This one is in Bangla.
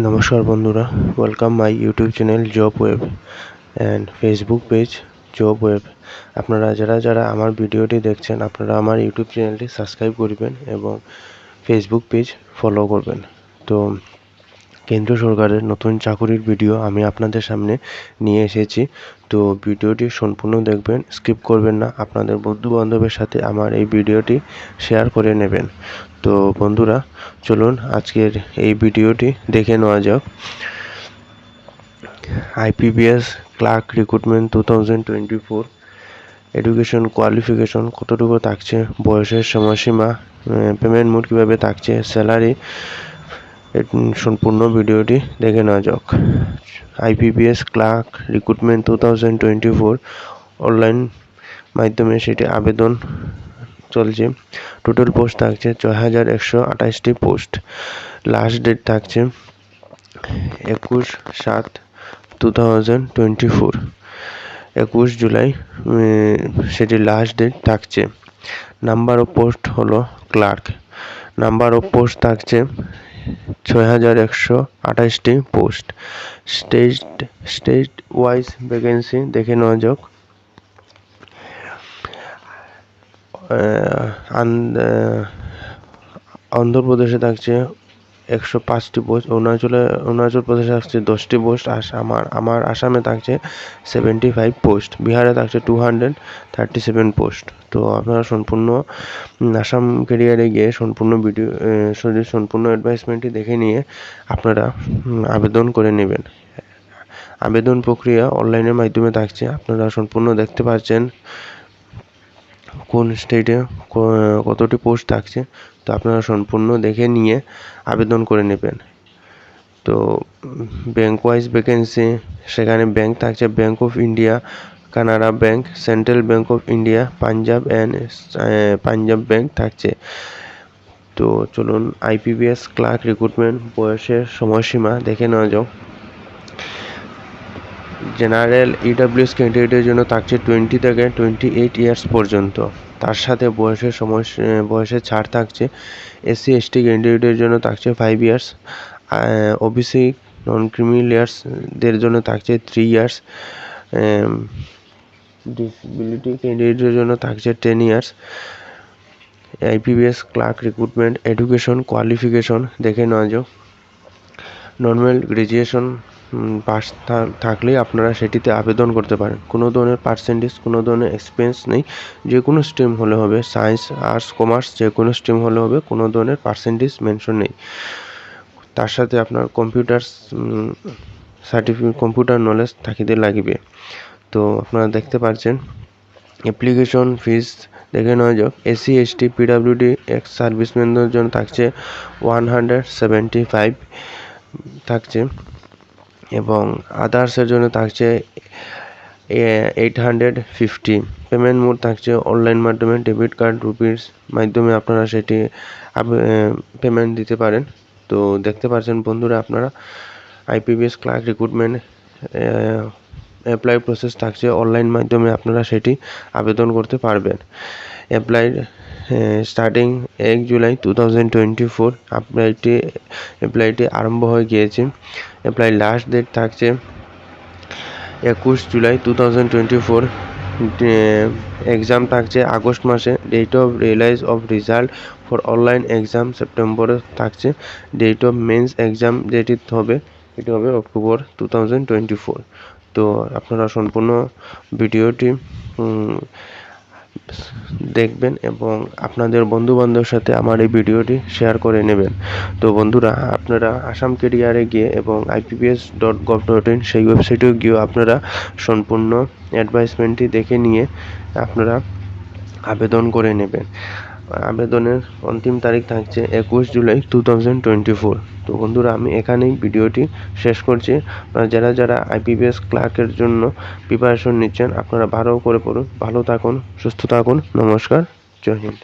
নমস্কার বন্ধুরা। Welcome my YouTube channel job web and Facebook page job web আপনারা যারা যারা আমার ভিডিওটি দেখছেন, আপনারা আমার ইউটিউব চ্যানেলটি সাবস্ক্রাইব করবেন এবং ফেসবুক পেজ ফলো করবেন। তো কেন্দ্র সরকারের নতুন চাকুরির ভিডিও আমি আপনাদের সামনে নিয়ে এসেছি। তো ভিডিওটি সম্পূর্ণ দেখবেন, স্কিপ করবেন না। আপনাদের বন্ধু বান্ধবের সাথে আমার এই ভিডিওটি শেয়ার করে নেবেন। তো বন্ধুরা, চলুন আজকের এই ভিডিওটি দেখে নেওয়া যাক। IPBS clerk recruitment two thousand twenty four education qualification কতটুকু থাকছে, বয়সের সময়সীমা পেমেন্ট মোড কীভাবে থাকছে, স্যালারি সম্পূর্ণ ভিডিওটি দেখে নেওয়া যাক। IPBS clerk recruitment two thousand twenty four online মাধ্যমে সেটি আবেদন চলছে। টোটাল পোস্ট থাকছে ছয় হাজার একশো আঠাশটি পোস্ট লাস্ট ডেট থাকছে একুশ সাত টু থাউজেন্ড টোয়েন্টি ফোর একুশ জুলাই সেটি লাস্ট ডেট থাকছে। নাম্বার অফ পোস্ট হলো ক্লার্ক নাম্বার অফ পোস্ট থাকছে ছয় হাজার একশো আঠাশটি post. State state wise vacancy দেখে নেওয়া যাক। অন্ধ্রপ্রদেশে থাকছে একশো পাঁচটি পোস্ট অরুণাচলে অরুণাচল প্রদেশে থাকছে দশটি পোস্ট আমার আমার আসামে থাকছে সেভেন্টি ফাইভ পোস্ট, বিহারে থাকছে two hundred thirty seven post. তো আপনারা সম্পূর্ণ আসাম কেরিয়ারে গিয়ে সম্পূর্ণ ভিডিও সম্পূর্ণ অ্যাডভাইসমেন্টটি দেখে নিয়ে আপনারা আবেদন করে নেবেন। আবেদন প্রক্রিয়া অনলাইনের মাধ্যমে থাকছে। আপনারা সম্পূর্ণ দেখতে পাচ্ছেন কোন স্টেটে কতটি পোস্ট থাকছে, তো আপনারা সম্পূর্ণ দেখে নিয়ে আবেদন করে নেবেন। তো ব্যাঙ্ক ওয়াইজ ভ্যাকেন্সি সেখানে ব্যাঙ্ক থাকছে bank of India Canara bank central bank of India Punjab and Punjab bank থাকছে। তো চলুন আইপিবিএস ক্লার্ক রিক্রুটমেন্ট বয়সের সময়সীমা দেখে নেওয়া যাক। জেনারেল ইডাব্লিউএস ক্যান্ডিডেটের জন্য থাকছে টোয়েন্টি থেকে টোয়েন্টি এইট ইয়ার্স পর্যন্ত। তার সাথে বয়সের সময় বয়সের ছাড় থাকছে। এসসি এসটি ক্যান্ডিডেটের জন্য থাকছে ফাইভ ইয়ার্স ওবিসি নন ক্রিমিলিয়ার্সদের জন্য থাকছে থ্রি ইয়ার্স ডিসবিলিটি ক্যান্ডিডেটের জন্য থাকছে ten years IPBS clerk recruitment education qualification দেখে নেওয়া যাক। নর্মাল গ্র্যাজুয়েশন পাস থাকলেই আপনারা সেটিতে আবেদন করতে পারেন। কোনো ধরনের পার্সেন্টেজ কোনো ধরনের এক্সপেন্স নেই। যে কোনো স্ট্রিম হলে হবে সায়েন্স আর্টস কমার্স যে কোনো স্ট্রিম হলে হবে, কোনো ধরনের পার্সেন্টেজ মেনশন নেই। তার সাথে আপনার কম্পিউটার সার্টিফিকেট কম্পিউটার নলেজ থাকিতে লাগবে। তো আপনারা দেখতে পাচ্ছেন অ্যাপ্লিকেশন ফিস দেখে নেওয়া যাক। এসসি এসটি পিডাব্লিউডি এক্স সার্ভিসম্যানদের জন্য থাকছে ওয়ান হান্ড্রেড সেভেন্টি ফাইভ থাকছে। এবং আদার্সের জন্য থাকছে eight hundred fifty payment mode থাকছে অনলাইন মাধ্যমে ডেবিট কার্ড রুপিস মাধ্যমে আপনারা সেটি পেমেন্ট দিতে পারেন। তো দেখতে পাচ্ছেন বন্ধুরা আপনারা IPBS clerk recruitment apply process থাকছে। অনলাইন মাধ্যমে আপনারা সেটি আবেদন করতে পারবেন। অ্যাপ্লাই স্টার্টিং এক July two thousand twenty four অ্যাপ্লাইটি অ্যাপ্লাইটি আরম্ভ হয়ে গিয়েছে। অ্যাপ্লাই লাস্ট ডেট থাকছে একুশ July two thousand twenty four exam থাকছে আগস্ট মাসে। Date of release of result for online exam সেপ্টেম্বরে থাকছে। ডেট অফ মেন্স এক্সাম যেটি হবে, এটি হবে October two thousand twenty four তো আপনারা সম্পূর্ণ ভিডিওটি দেখবেন এবং আপনাদের বন্ধুবান্ধবের সাথে আমার এই ভিডিওটি শেয়ার করে নেবেন। তো বন্ধুরা, আপনারা আসাম কেরিয়ারে গিয়ে এবং IPPS dot gov dot in সেই ওয়েবসাইটেও গিয়েও আপনারা সম্পূর্ণ অ্যাডভাইসমেন্টটি দেখে নিয়ে আপনারা আবেদন করে নেবেন। আবেদনের অন্তিম তারিখ থাকছে একুশ July two thousand twenty four তো বন্ধুরা, আমি এখানেই ভিডিওটি শেষ করছি। যারা যারা আইপিপিএস ক্লার্কের জন্য প্রিপারেশন নিচ্ছেন, আপনারা ভালো করে পড়ুন। ভালো থাকুন, সুস্থ থাকুন। নমস্কার। জয় হিন্দ।